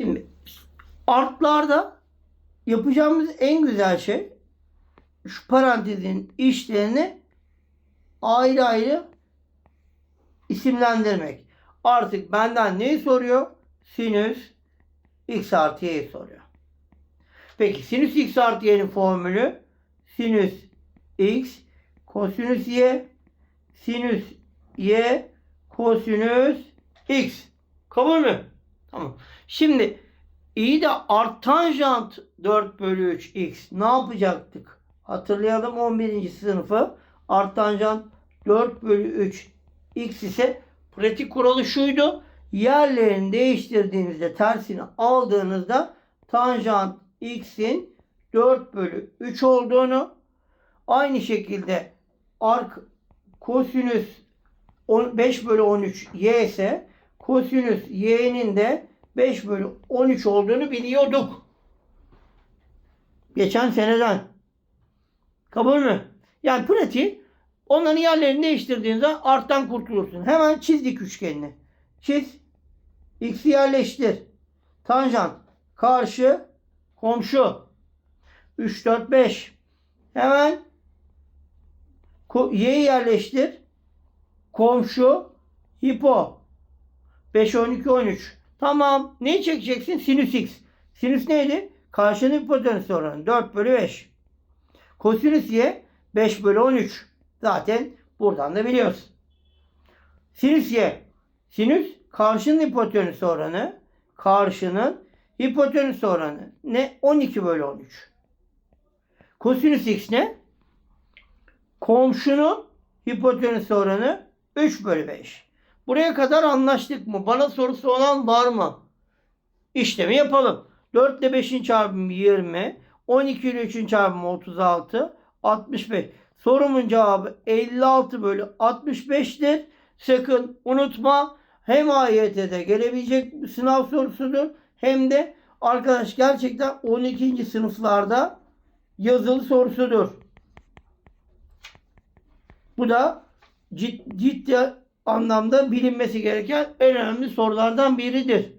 Şimdi artlarda yapacağımız en güzel şey şu parantezin işlerini ayrı ayrı isimlendirmek. Artık benden neyi soruyor? Sinüs x artı y'yi soruyor. Peki sinüs x artı y'nin formülü sinüs x kosinüs y sinüs y kosinüs x. Kabul mü? Tamam. Şimdi iyi de artanjant 4 bölü 3 x ne yapacaktık? Hatırlayalım 11. sınıfı artanjant 4 bölü 3 x ise pratik kuralı şuydu. Yerlerini değiştirdiğinizde tersini aldığınızda tanjant x'in 4 bölü 3 olduğunu aynı şekilde ark kosinüs 5 bölü 13 y ise kosinüs y'nin de 5 bölü 13 olduğunu biliyorduk. Geçen seneden. Kabul mü? Yani pratik onların yerlerini değiştirdiğinizde arttan kurtulursun. Hemen çizdik üçgenini. Çiz. X'i yerleştir. Tanjant. Karşı. Komşu. 3, 4, 5. Hemen Y'yi yerleştir. Komşu. Hipo. 5, 12, 13. Tamam. Neyi çekeceksin? Sinüs x. Sinüs neydi? Karşının hipotenüs oranı. 4 bölü 5. Kosinüs y 5 bölü 13. Zaten buradan da biliyoruz. Sinüs y. Sinüs karşının hipotenüs oranı. Karşının hipotenüs oranı. Ne? 12 bölü 13. Kosinüs x ne? Komşunun hipotenüs oranı 3 bölü 5. Buraya kadar anlaştık mı? Bana sorusu olan var mı? İşlemi yapalım. 4 ile 5'in çarpımı 20. 12 ile 3'ün çarpımı 36. 65. Sorumun cevabı 56 bölü 65'tir. Sakın unutma. Hem AYT'de gelebilecek sınav sorusudur. Hem de arkadaş gerçekten 12. sınıflarda yazılı sorusudur. Bu da cid- ciddi anlamda bilinmesi gereken en önemli sorulardan biridir.